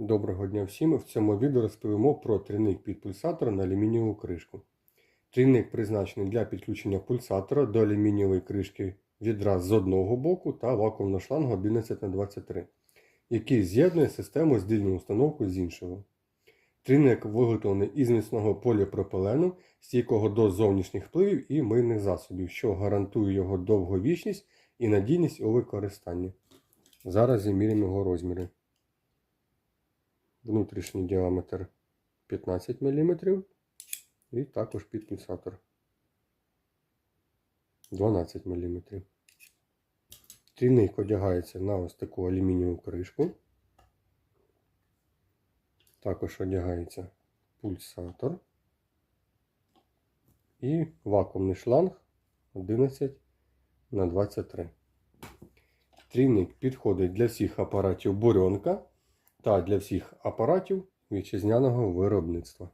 Доброго дня всім! В цьому відео розповімо про трійник під пульсатор на алюмінієву кришку. Трійник призначений для підключення пульсатора до алюмінієвої кришки відра з одного боку та вакуумного шлангу 11х23, який з'єднує систему здільну установку з іншого. Трійник виготовлений із міцного поліпропилену, стійкого до зовнішніх впливів і мийних засобів, що гарантує його довговічність і надійність у використанні. Зараз заміряємо його розміри внутрішній діаметр 15 мм і також під пульсатор 12 мм. Трійник одягається на ось таку алюмінієву кришку. Також одягається пульсатор і вакуумний шланг 11 на 23. Трійник підходить для всіх апаратів бурьонка та для всіх апаратів вітчизняного виробництва.